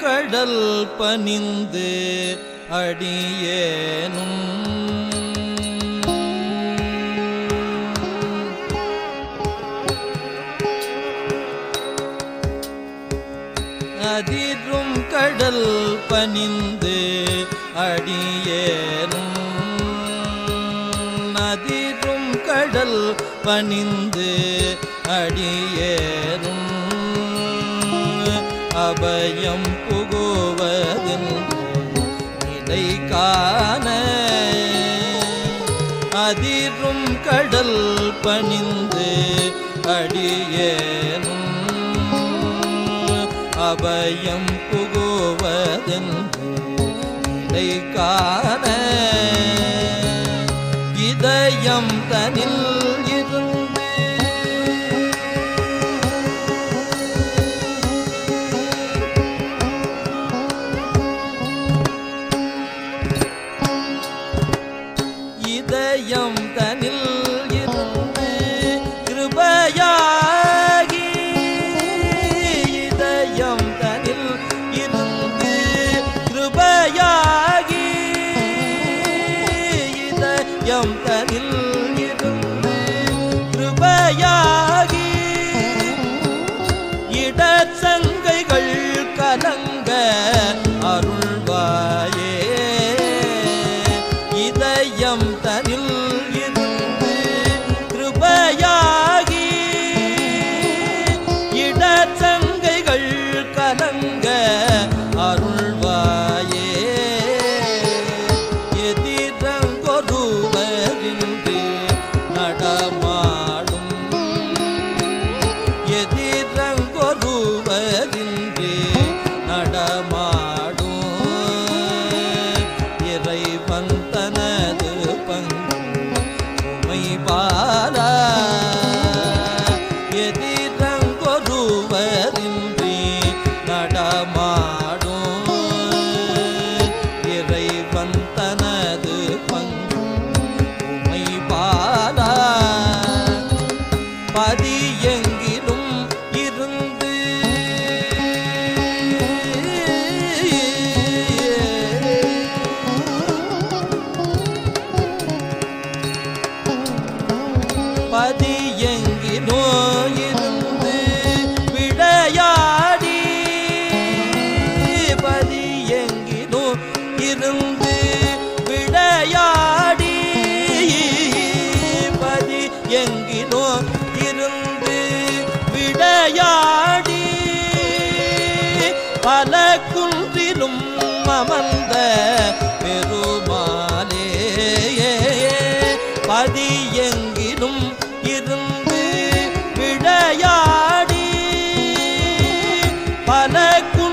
கடல் பணிந்து அடியேனும். அதிரும் கடல் பணிந்து அடியேனும். அதிரும் கடல் பணிந்து அடியேனும். அபயம் புகுவதில் நிலை காண அதிரும் கடல் பணிந்து அடியேனும் அபயம் புகுவதென்று நிலை காண இதயம் தனில் தனில் எதிரங்கொருவரின்றி நடமாடும் இறைவன் தனது பங்கு உமை பாரா பதி எங்கிலும் இருந்து பதி எங்கிலோ இருந்து விளையாடி பதி எங்கினோ இருந்து விளையாடி பல குன்றிலும் அமர்ந்த பெருமாளே பதி எங்கிலும் இருந்து விளையாடி பல குன்றிலும்